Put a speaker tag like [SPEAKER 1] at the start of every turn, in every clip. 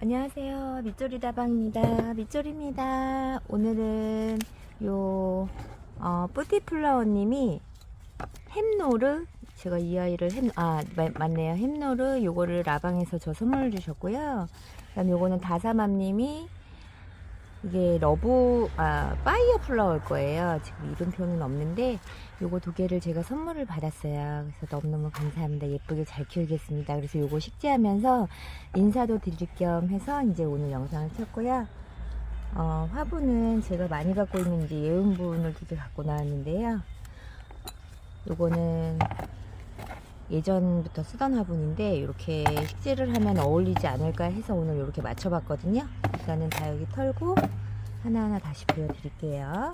[SPEAKER 1] 안녕하세요. 밑조리 다방입니다. 밑조리입니다. 오늘은 요, 어, 뿌티플라워님이 햄노르, 제가 이 아이를 햄, 아, 마- 맞네요. 햄노르, 요거를 라방에서 저 선물 주셨고요. 그 다음 요거는 다사맘님이 이게 러브, 아, 파이어 플라워일 거예요. 지금 이름표는 없는데, 요거 두 개를 제가 선물을 받았어요. 그래서 너무너무 감사합니다. 예쁘게 잘 키우겠습니다. 그래서 요거 식재하면서 인사도 드릴 겸 해서 이제 오늘 영상을 켰고요. 어, 화분은 제가 많이 갖고 있는 이제 예은분을 두 개 갖고 나왔는데요. 요거는 예전부터 쓰던 화분인데 이렇게 식재를 하면 어울리지 않을까 해서 오늘 이렇게 맞춰봤거든요. 일단은 다 여기 털고 하나하나 다시 보여드릴게요.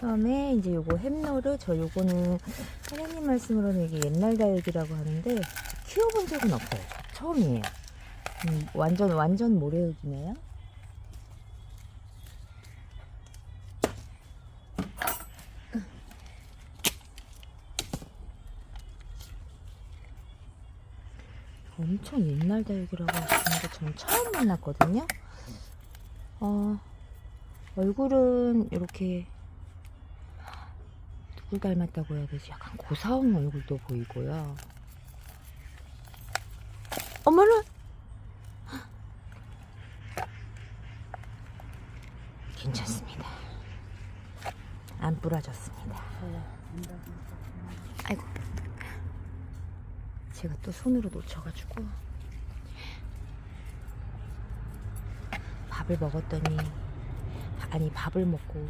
[SPEAKER 1] 처음에 이제 요거 햄노르 저 요거는 사장님 말씀으로는 이게 옛날 다육이라고 하는데 키워본 적은 없어요. 처음이에요. 음, 완전 완전 모래흙이네요. 엄청 옛날 다육이라고 하시는데 저는 처음 만났거든요. 어, 얼굴은 이렇게 누굴 닮았다고 해야 되지? 약간 고사원 얼굴도 보이고요. 어머나! 괜찮습니다. 안 부러졌습니다. 아이고. 제가 또 손으로 놓쳐가지고. 밥을 먹었더니, 아니, 밥을 먹고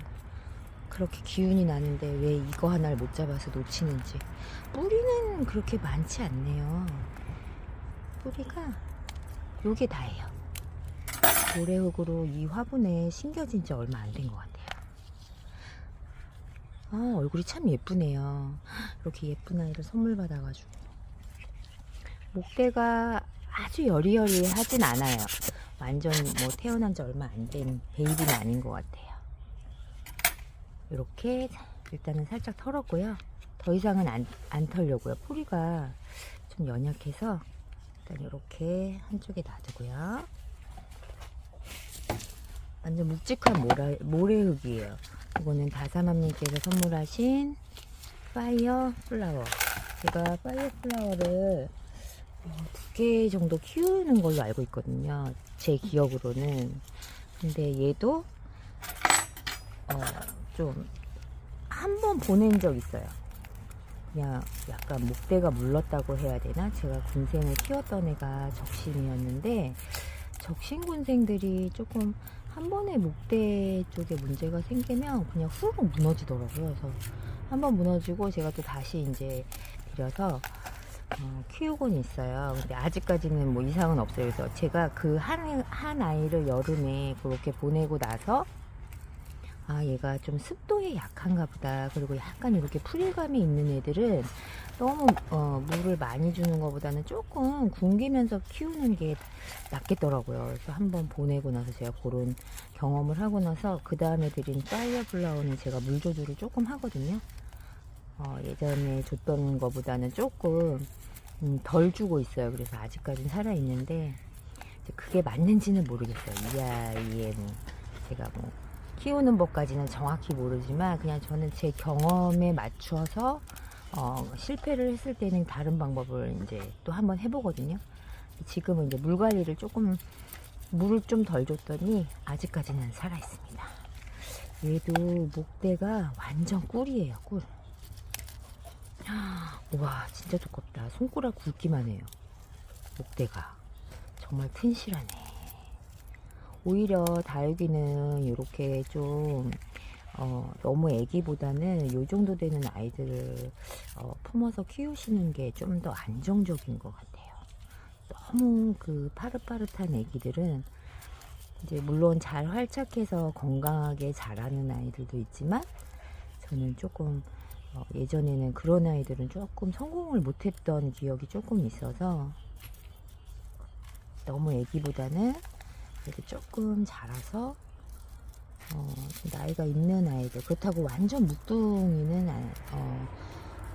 [SPEAKER 1] 그렇게 기운이 나는데 왜 이거 하나를 못 잡아서 놓치는지. 뿌리는 그렇게 많지 않네요. 뿌리가 요게 다예요. 모래흙으로 이 화분에 심겨진 지 얼마 안 된 것 같아요. 아, 얼굴이 참 예쁘네요. 이렇게 예쁜 아이를 선물 받아가지고. 목대가 아주 여리여리하진 않아요. 완전 뭐 태어난 지 얼마 안 된 베이비는 아닌 것 같아요. 이렇게 일단은 살짝 털었고요. 더 이상은 안, 안 털려고요. 뿌리가 좀 연약해서 일단 이렇게 한쪽에 놔두고요. 완전 묵직한 모래, 모래흙이에요. 이거는 다사맘님께서 선물하신 파이어 플라워. 제가 파이어 플라워를 어, 두 개 정도 키우는 걸로 알고 있거든요. 제 기억으로는. 근데 얘도 어, 좀 한 번 보낸 적 있어요. 그냥 약간 목대가 물렀다고 해야 되나? 제가 군생을 키웠던 애가 적심이었는데 적신 군생들이 조금 한 번에 목대 쪽에 문제가 생기면 그냥 후루룩 무너지더라고요. 그래서 한 번 무너지고 제가 또 다시 이제 들여서 어, 키우곤 있어요. 근데 아직까지는 뭐 이상은 없어요. 그래서 제가 그 한 한 아이를 여름에 그렇게 보내고 나서 아 얘가 좀 습도에 약한가 보다. 그리고 약간 이렇게 풀감이 있는 애들은 너무 어, 물을 많이 주는 것보다는 조금 굶기면서 키우는 게 낫겠더라고요. 그래서 한번 보내고 나서 제가 그런 경험을 하고 나서 그 다음에 드린 파이어 플라워는 제가 물 조절을 조금 하거든요. 어, 예전에 줬던 것보다는 조금 음, 덜 주고 있어요. 그래서 아직까지는 살아 있는데 이제 그게 맞는지는 모르겠어요. 이 아이의 뭐 제가 뭐 키우는 법까지는 정확히 모르지만 그냥 저는 제 경험에 맞춰서 어, 실패를 했을 때는 다른 방법을 이제 또 한번 해보거든요. 지금은 이제 물 관리를 조금 물을 좀 덜 줬더니 아직까지는 살아 있습니다. 얘도 목대가 완전 꿀이에요, 꿀. 와, 진짜 두껍다. 손가락 굵기만 해요. 목대가. 정말 튼실하네. 오히려 다육이는 이렇게 좀, 어, 너무 애기보다는 요 정도 되는 아이들을 어, 품어서 키우시는 게 좀 더 안정적인 것 같아요. 너무 그 파릇파릇한 애기들은 이제 물론 잘 활착해서 건강하게 자라는 아이들도 있지만 저는 조금 어, 예전에는 그런 아이들은 조금 성공을 못했던 기억이 조금 있어서 너무 애기보다는 그래도 조금 자라서 어, 좀 나이가 있는 아이들 그렇다고 완전 묵둥이는 아, 어,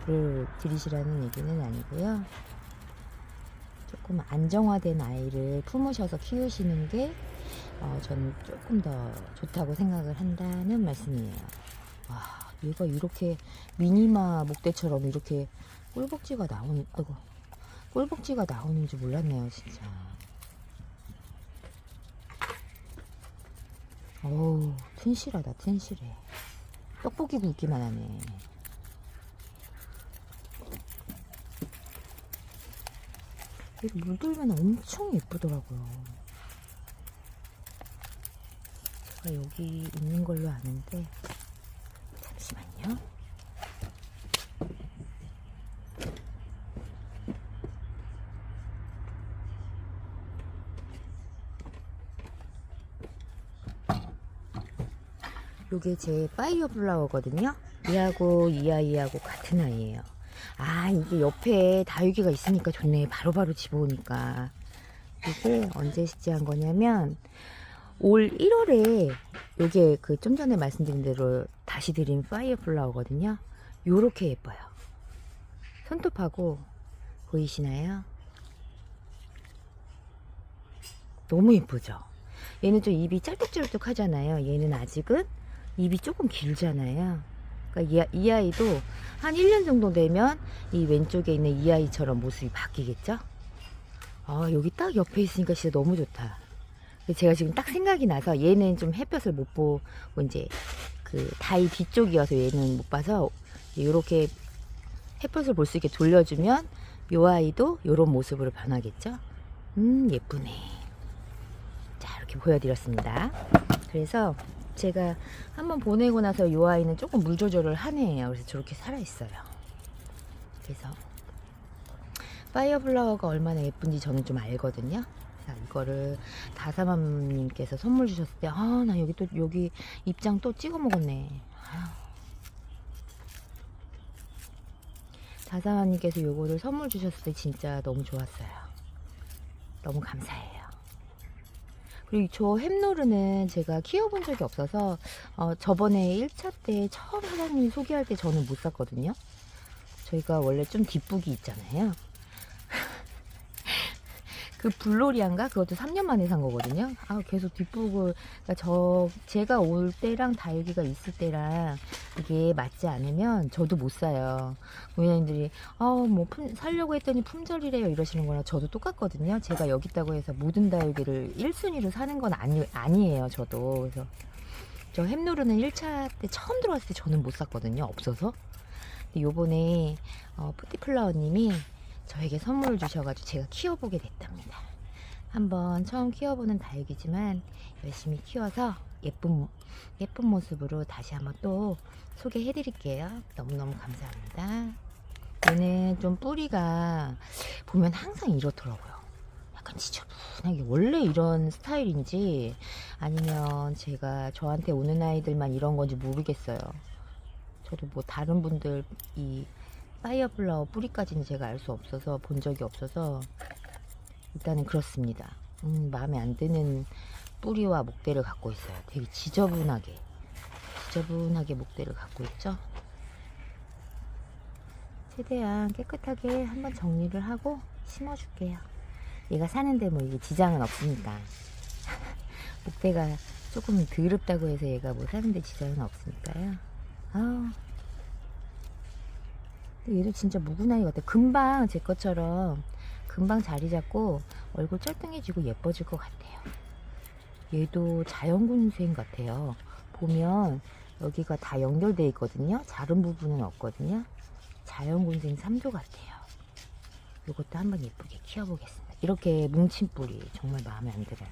[SPEAKER 1] 를 들이시라는 얘기는 아니고요. 조금 안정화된 아이를 품으셔서 키우시는 게 어, 저는 조금 더 좋다고 생각을 한다는 말씀이에요. 와, 얘가 이렇게 미니마 목대처럼 이렇게 꿀복지가 나오는, 아이고, 꿀복지가 나오는 줄 몰랐네요, 진짜. 어우, 튼실하다, 튼실해. 떡볶이 굵기만 하네. 이거 물들면 엄청 예쁘더라고요. 여기 있는 걸로 아는데, 잠시만요. 요게 제 파이어 플라워거든요. 얘하고 이 아이하고 같은 아이예요. 아 이게 옆에 다육이가 있으니까 좋네. 바로바로 집어오니까. 이게 언제 시지한 거냐면 올 1월에 요게 그 좀 전에 말씀드린 대로 다시 드린 파이어 플라워거든요. 요렇게 예뻐요. 손톱하고 보이시나요? 너무 예쁘죠? 얘는 좀 입이 짤뚝짤뚝 하잖아요. 얘는 아직은 입이 조금 길잖아요. 그러니까 이, 이 아이도 한 1년 정도 되면 이 왼쪽에 있는 이 아이처럼 모습이 바뀌겠죠? 아, 여기 딱 옆에 있으니까 진짜 너무 좋다. 제가 지금 딱 생각이 나서 얘는 좀 햇볕을 못 보고 이제 그 다이 뒤쪽이어서 얘는 못 봐서 이렇게 햇볕을 볼 수 있게 돌려주면 요 아이도 요런 모습으로 변하겠죠? 음, 예쁘네. 자, 이렇게 보여드렸습니다. 그래서 제가 한번 보내고 나서 요 아이는 조금 물 조절을 하네요. 그래서 저렇게 살아있어요. 그래서 파이어플라워가 얼마나 예쁜지 저는 좀 알거든요. 자, 이거를 다사맘님께서 선물 주셨을 때, 아, 나 여기 또, 여기 입장 또 찍어 먹었네. 아휴. 다사맘님께서 요거를 선물 주셨을 때 진짜 너무 좋았어요. 너무 감사해요. 그리고 저 햄노르는 제가 키워본 적이 없어서 어, 저번에 1차 때 처음 사장님이 소개할 때 저는 못 샀거든요. 저희가 원래 좀 뒷북이 있잖아요. 그 블로리안가 그것도 3년 만에 산 거거든요. 아 계속 뒷북을 그러니까 저 제가 올 때랑 다육이가 있을 때랑 이게 맞지 않으면 저도 못 사요. 고객님들이 아뭐 살려고 했더니 품절이래요 이러시는 거랑 저도 똑같거든요. 제가 여기 있다고 해서 모든 다육이를 1순위로 사는 건 아니 아니에요. 저도 그래서 저 햄노르는 1차 때 처음 들어왔을 때 저는 못 샀거든요. 없어서. 근데 요번에 어, 푸티플라워님이 저에게 선물을 주셔가지고 제가 키워보게 됐답니다. 한번 처음 키워보는 다육이지만 열심히 키워서 예쁜 예쁜 모습으로 다시 한번 또 소개해드릴게요. 너무너무 감사합니다. 얘는 좀 뿌리가 보면 항상 이렇더라고요. 약간 지저분하게 원래 이런 스타일인지 아니면 제가 저한테 오는 아이들만 이런 건지 모르겠어요. 저도 뭐 다른 분들 이 파이어플라워 뿌리까지는 제가 알 수 없어서 본 적이 없어서 일단은 그렇습니다. 음, 마음에 안 드는 뿌리와 목대를 갖고 있어요. 되게 지저분하게 지저분하게 목대를 갖고 있죠. 최대한 깨끗하게 한번 정리를 하고 심어줄게요. 얘가 사는데 뭐 이게 지장은 없으니까 목대가 조금 더럽다고 해서 얘가 뭐 사는데 지장은 없으니까요. 아 얘도 진짜 무구나이 같아. 금방 제 것처럼 금방 자리 잡고 얼굴 쩔뚱해지고 예뻐질 것 같아요. 얘도 자연군수인 같아요. 보면 여기가 다 연결되어 있거든요. 자른 부분은 없거든요. 자연군생 3조 같아요. 이것도 한번 예쁘게 키워보겠습니다. 이렇게 뭉친 뿌리 정말 마음에 안 들어요.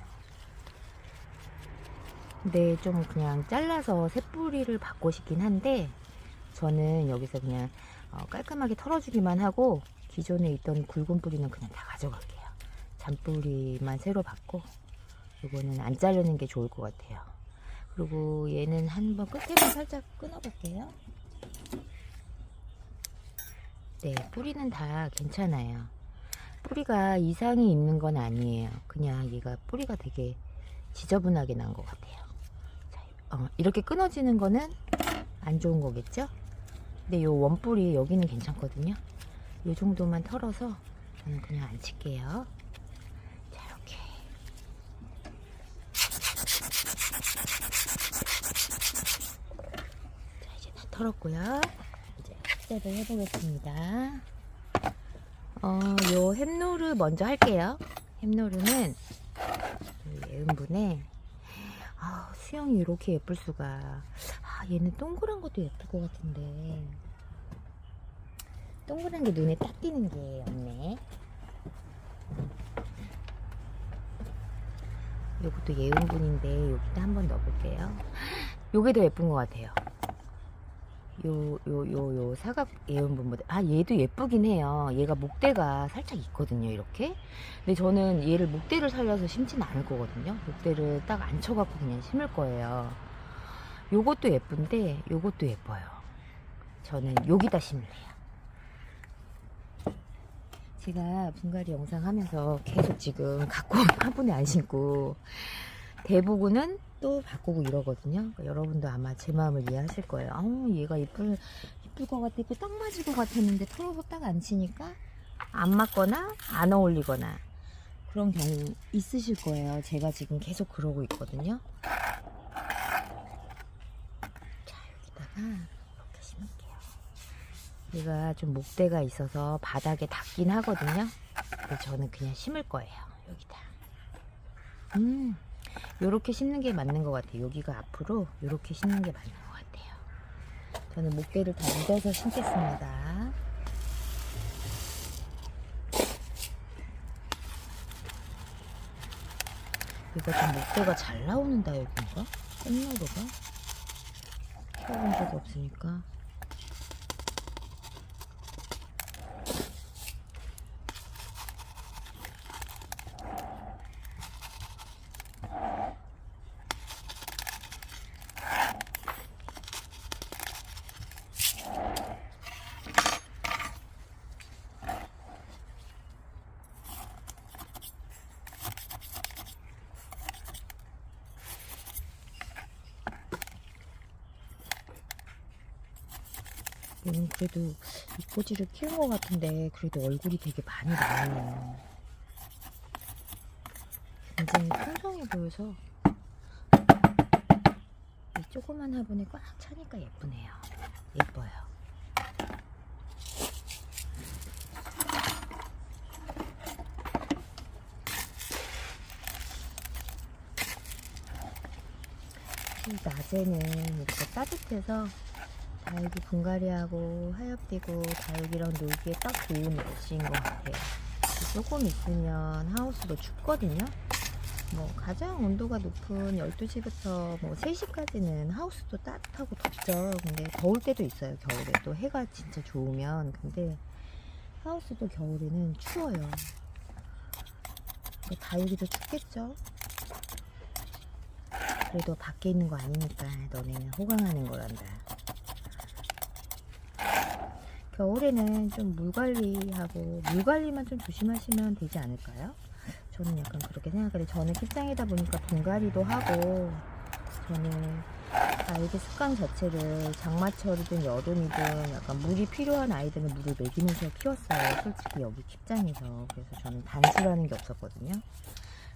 [SPEAKER 1] 근데 좀 그냥 잘라서 새 뿌리를 받고 싶긴 한데 저는 여기서 그냥 어, 깔끔하게 털어주기만 하고 기존에 있던 굵은 뿌리는 그냥 다 가져갈게요. 잔뿌리만 새로 받고 이거는 안 자르는 게 좋을 것 같아요. 그리고 얘는 한번 끝에만 살짝 끊어볼게요. 네, 뿌리는 다 괜찮아요. 뿌리가 이상이 있는 건 아니에요. 그냥 얘가 뿌리가 되게 지저분하게 난 것 같아요. 자, 어, 이렇게 끊어지는 거는 안 좋은 거겠죠? 근데 요 원뿌리 여기는 괜찮거든요. 요 정도만 털어서 저는 그냥 안 칠게요. 자, 이렇게. 자, 이제 다 털었고요. 이제 셋을 해보겠습니다. 어, 요 햄노르 먼저 할게요. 햄노르는 이 예은분의 아, 수영이 이렇게 예쁠 수가. 아, 얘는 동그란 것도 예쁠 것 같은데. 동그란 게 눈에 딱 띄는 게 없네. 요것도 예은분인데 여기다 한번 넣어볼게요. 요게 더 예쁜 것 같아요. 요, 요, 요, 요 사각 예은분보다. 아, 얘도 예쁘긴 해요. 얘가 목대가 살짝 있거든요, 이렇게. 근데 저는 얘를 목대를 살려서 심지는 않을 거거든요. 목대를 딱 앉혀갖고 그냥 심을 거예요. 요것도 예쁜데, 요것도 예뻐요. 저는 여기다 심을래요. 제가 분갈이 영상 하면서 계속 지금 갖고 온 화분에 안 심고 대부분은 또 바꾸고 이러거든요. 그러니까 여러분도 아마 제 마음을 이해하실 거예요. 아우 얘가 예쁠 예쁠 것 같았고 딱 맞을 것 같았는데 풀어서 딱 안 치니까 안 맞거나 안 어울리거나 그런 경우 있으실 거예요. 제가 지금 계속 그러고 있거든요. 자 여기다가 이렇게 심을게요. 얘가 좀 목대가 있어서 바닥에 닿긴 하거든요. 근데 저는 그냥 심을 거예요. 여기다. 음, 요렇게 심는 게 맞는 것 같아요. 여기가 앞으로 요렇게 심는 게 맞는 것 같아요. 저는 목대를 다 묻어서 심겠습니다. 이거 좀 목대가 잘 나오는 다육인가? 꽃노루가? 키워본 적이 없으니까. 얘는 그래도 이꼬지를 키운 것 같은데 그래도 얼굴이 되게 많이 나와요. 굉장히 풍성해 보여서 이 조그만 화분에 꽉 차니까 예쁘네요. 예뻐요. 이 낮에는 이렇게 따뜻해서 다육이 분갈이하고 하엽띠고 다육이랑 놀기에 딱 좋은 날씨인 것 같아요. 조금 있으면 하우스도 춥거든요. 뭐 가장 온도가 높은 12시부터 뭐 3시까지는 하우스도 따뜻하고 덥죠. 근데 더울 때도 있어요. 겨울에 또 해가 진짜 좋으면. 근데 하우스도 겨울에는 추워요. 뭐 다육이도 춥겠죠. 그래도 밖에 있는 거 아니니까 너네는 호강하는 거란다. 겨울에는 좀 물 관리하고 물 관리만 좀 조심하시면 되지 않을까요? 저는 약간 그렇게 생각해요. 저는 kit장이다 보니까 분갈이도 하고 저는 아이들 습관 자체를 장마철이든 여름이든 약간 물이 필요한 아이들은 물을 먹이면서 키웠어요. 솔직히 여기 kit장에서 그래서 저는 단수라는 게 없었거든요.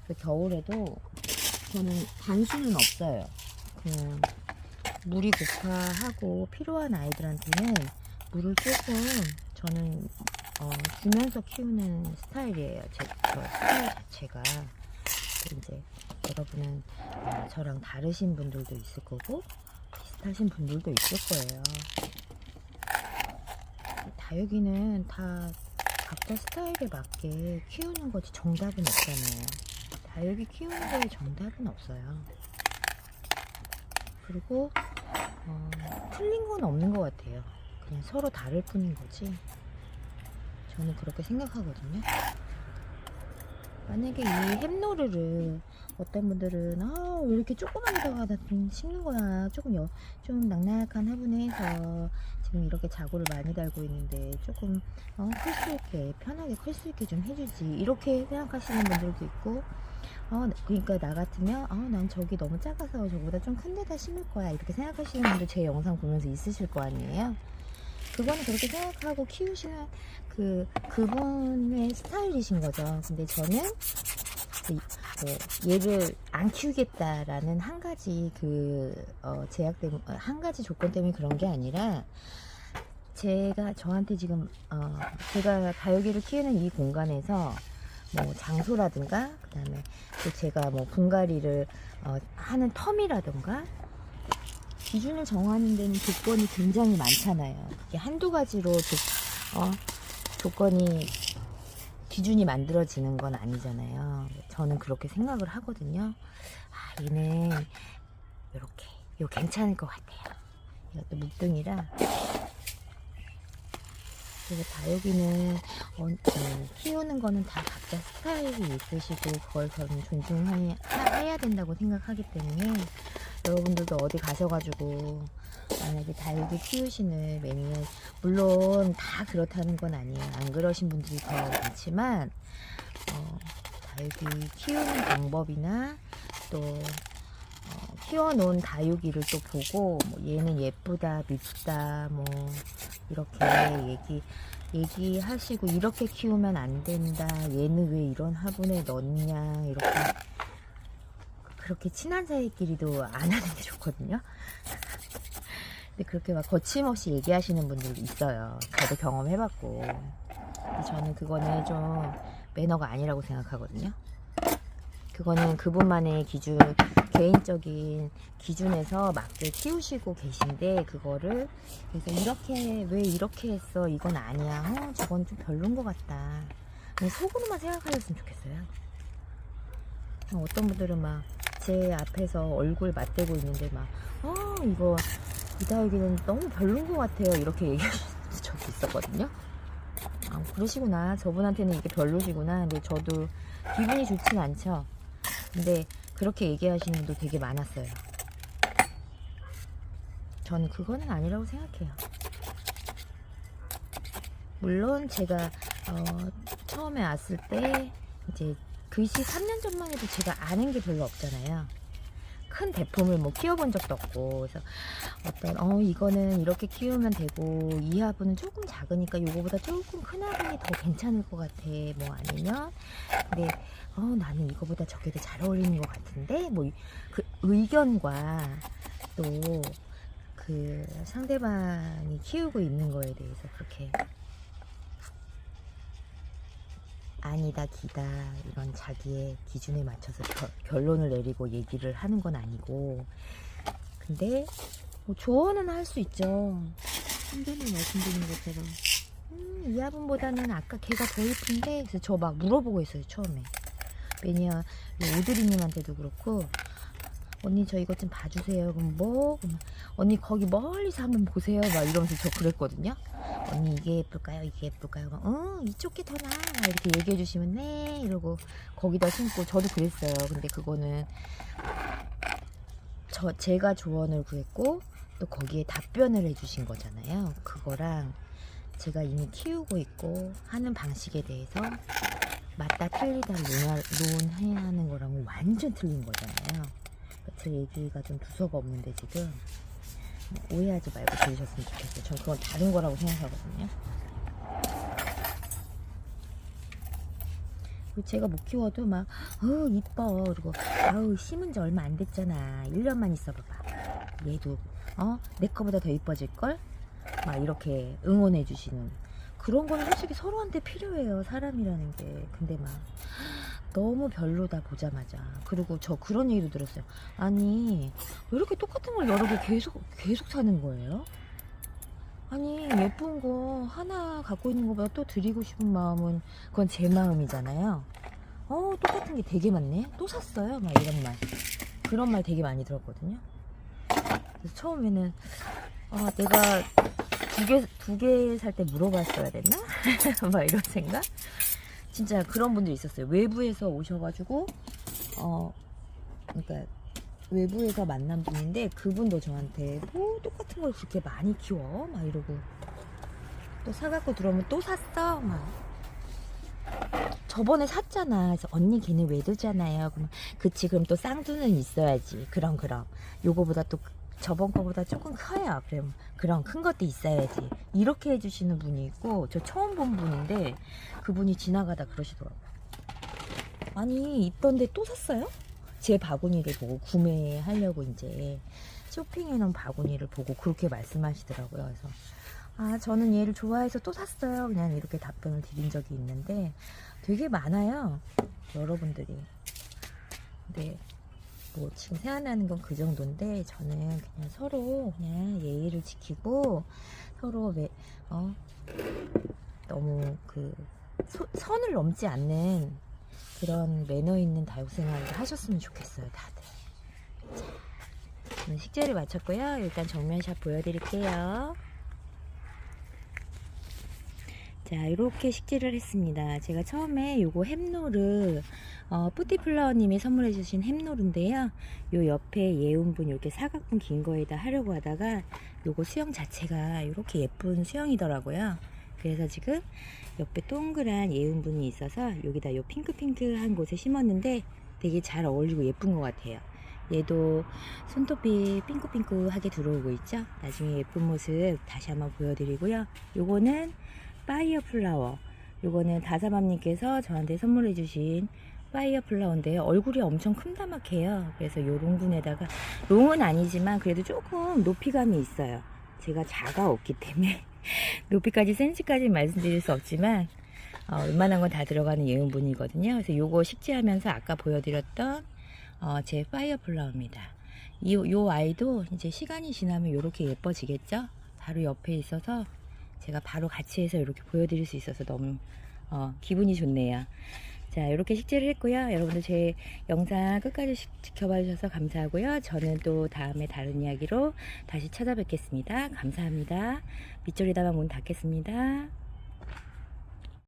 [SPEAKER 1] 그래서 겨울에도 저는 단수는 없어요. 그냥 물이 고파하고 필요한 아이들한테는 물을 조금 저는 어, 주면서 키우는 스타일이에요. 제, 저 스타일 자체가. 이제 여러분은 어, 저랑 다르신 분들도 있을 거고 비슷하신 분들도 있을 거예요. 다육이는 다 각자 스타일에 맞게 키우는 거지 정답은 없잖아요. 다육이 키우는 거에 정답은 없어요. 그리고 어, 틀린 건 없는 것 같아요. 그냥 서로 다를 뿐인 거지. 저는 그렇게 생각하거든요. 만약에 이 햄노르를 어떤 분들은 아 왜 이렇게 조그만 데다가 나좀 심는 거야 조금 여, 좀 낙낙한 화분에 해서 지금 이렇게 자구를 많이 달고 있는데 조금 어, 클 수 있게 편하게 클 수 있게 좀 해주지 이렇게 생각하시는 분들도 있고 어, 그러니까 나 같으면 아, 난 저기 너무 작아서 저보다 좀 큰 데다 심을 거야 이렇게 생각하시는 분들 제 영상 보면서 있으실 거 아니에요 그거는 그렇게 생각하고 키우시는 그 그분의 스타일이신 거죠. 근데 저는 그, 뭐 얘를 안 키우겠다라는 한 가지 그 어, 제약 때문에 한 가지 조건 때문에 그런 게 아니라 제가 저한테 지금 어, 제가 다육이를 키우는 이 공간에서 뭐 장소라든가 그다음에 또 제가 뭐 분갈이를 어, 하는 텀이라든가 기준을 정하는 데는 조건이 굉장히 많잖아요. 그게 한두 가지로 조, 어, 조건이 기준이 만들어지는 건 아니잖아요. 저는 그렇게 생각을 하거든요. 아, 얘는 이렇게 이거 괜찮을 것 같아요. 이것도 묵등이라 그래서 다육이는 어, 그 키우는 거는 다 각자 스타일이 있으시고 그걸 저는 존중해야 된다고 생각하기 때문에 여러분들도 어디 가셔가지고 만약에 다육이 키우시는 매니아 물론 다 그렇다는 건 아니에요. 안 그러신 분들이 더 많지만 어, 다육이 키우는 방법이나 또 어, 키워놓은 다육이를 또 보고 뭐 얘는 예쁘다, 밉다, 뭐 이렇게 얘기 얘기하시고 이렇게 키우면 안 된다. 얘는 왜 이런 화분에 넣냐 이렇게 그렇게 친한 사이끼리도 안 하는 게 좋거든요. 근데 그렇게 막 거침없이 얘기하시는 분들도 있어요. 저도 경험해봤고. 저는 그거는 좀 매너가 아니라고 생각하거든요. 그거는 그분만의 기준, 개인적인 기준에서 맞게 키우시고 계신데, 그거를, 그래서 이렇게, 왜 이렇게 했어? 이건 아니야. 어, 저건 좀 별론 것 같다. 속으로만 생각하셨으면 좋겠어요. 어떤 분들은 막, 제 앞에서 얼굴 맞대고 있는데, 막, 어, 이거, 이 다육이는 너무 별론 것 같아요. 이렇게 얘기하시는 적이 있었거든요. 아, 그러시구나. 저분한테는 이게 별로시구나. 근데 저도 기분이 좋진 않죠. 근데 그렇게 얘기하시는 분도 되게 많았어요. 저는 그거는 아니라고 생각해요. 물론 제가 어, 처음에 왔을 때 이제 글씨 3년 전만 해도 제가 아는 게 별로 없잖아요. 큰 대품을 뭐 키워본 적도 없고. 그래서 어떤 어 이거는 이렇게 키우면 되고 이 화분은 조금 작으니까 이거보다 조금 큰 화분이 더 괜찮을 것 같아. 뭐 아니면 근데 어 나는 이거보다 저게 더 잘 어울리는 것 같은데? 뭐 그 의견과 또 그 상대방이 키우고 있는 거에 대해서 그렇게 아니다 기다. 이런 자기의 기준에 맞춰서 겨- 결론을 내리고 얘기를 하는 건 아니고. 근데 뭐 조언은 할 수 있죠. 선생님 말씀드린 것처럼. 음, 이 화분보다는 아까 걔가 더 이쁜데? 그래서 저 막 물어보고 있어요 처음에. 매니아 오드리님한테도 그렇고 언니 저 이것 좀 봐주세요. 그럼 뭐? 언니 거기 멀리서 한번 보세요. 막 이러면서 저 그랬거든요 언니 이게 예쁠까요? 이게 예쁠까요? 막, 어 이쪽 게 더 나아. 이렇게 얘기해 주시면 네. 이러고 거기다 심고 저도 그랬어요. 근데 그거는 저 제가 조언을 구했고 또 거기에 답변을 해주신 거잖아요. 그거랑 제가 이미 키우고 있고 하는 방식에 대해서 맞다 틀리다 논하- 논해하는 거랑은 완전 틀린 거잖아요 제 얘기가 좀 두서가 없는데 지금 오해하지 말고 들으셨으면 좋겠어요. 전 그건 다른 거라고 생각하거든요. 그리고 제가 못 키워도 막, 어, 이뻐. 그리고, 아우, 심은 지 얼마 안 됐잖아. 1년만 있어봐봐. 얘도, 어, 내 거보다 더 이뻐질걸? 막 이렇게 응원해주시는. 그런 건 솔직히 서로한테 필요해요. 사람이라는 게. 근데 막, 너무 별로다 보자마자. 그리고 저 그런 얘기도 들었어요. 아니, 왜 이렇게 똑같은 걸 여러 개 계속 계속 사는 거예요? 아니 예쁜 거 하나 갖고 있는 것보다 또 드리고 싶은 마음은 그건 제 마음이잖아요. 어 똑같은 게 되게 많네. 또 샀어요. 막 이런 말. 그런 말 되게 많이 들었거든요. 그래서 처음에는 아 내가 두 개 두 개 살 때 물어봤어야 됐나? 막 이런 생각. 진짜 그런 분들 있었어요. 외부에서 오셔가지고 어 그러니까 외부에서 만난 분인데 그분도 저한테 뭐 똑같은 걸 그렇게 많이 키워? 막 이러고. 또 사갖고 들어오면 또 샀어? 막. 저번에 샀잖아. 그래서 언니 걔는 외도잖아요? 그럼 그치 그럼 또 쌍두는 있어야지. 그럼 그럼. 요거보다 또 저번 거보다 조금 커요. 그럼 그런 큰 것도 있어야지. 이렇게 해주시는 분이 있고 저 처음 본 분인데 그분이 지나가다 그러시더라고요. 아니 있던데 또 샀어요? 제 바구니를 보고 구매하려고 이제 쇼핑해놓은 바구니를 보고 그렇게 말씀하시더라고요. 그래서 아 저는 얘를 좋아해서 또 샀어요. 그냥 이렇게 답변을 드린 적이 있는데 되게 많아요. 여러분들이. 근데 뭐 지금 생각나는 건 그 정도인데 저는 그냥 서로 그냥 예의를 지키고 서로 매, 어 너무 그 소- 선을 넘지 않는 그런 매너 있는 다육 생활을 하셨으면 좋겠어요 다들. 자, 식재를 마쳤고요. 일단 정면샷 보여드릴게요. 자 이렇게 식재를 했습니다. 제가 처음에 요거 햄노르 어, 뿌띠플라워님이 선물해 주신 햄노르인데요. 요 옆에 예운분 이렇게 사각분 긴 거에다 하려고 하다가 요거 수영 자체가 이렇게 예쁜 수영이더라고요. 그래서 지금 옆에 동그란 예운분이 있어서 여기다 요 핑크핑크한 곳에 심었는데 되게 잘 어울리고 예쁜 것 같아요. 얘도 손톱이 핑크핑크하게 들어오고 있죠? 나중에 예쁜 모습 다시 한번 보여드리고요. 요거는 파이어 플라워. 요거는 다사맘님께서 저한테 선물해 주신 파이어 플라워인데요. 얼굴이 엄청 큼다막해요. 그래서 요 롱분에다가 롱은 아니지만 그래도 조금 높이감이 있어요. 제가 자가 없기 때문에 높이까지 센치까지 말씀드릴 수 없지만 어, 웬만한 건 다 들어가는 예온분이거든요. 그래서 요거 식재하면서 아까 보여드렸던 어, 제 파이어 플라워입니다. 이, 요 아이도 이제 시간이 지나면 이렇게 예뻐지겠죠? 바로 옆에 있어서 제가 바로 같이 해서 이렇게 보여드릴 수 있어서 너무 어, 기분이 좋네요. 자, 이렇게 식재를 했고요. 여러분들 제 영상 끝까지 시- 지켜봐 주셔서 감사하고요. 저는 또 다음에 다른 이야기로 다시 찾아뵙겠습니다. 감사합니다. 밑줄에다가 문 닫겠습니다.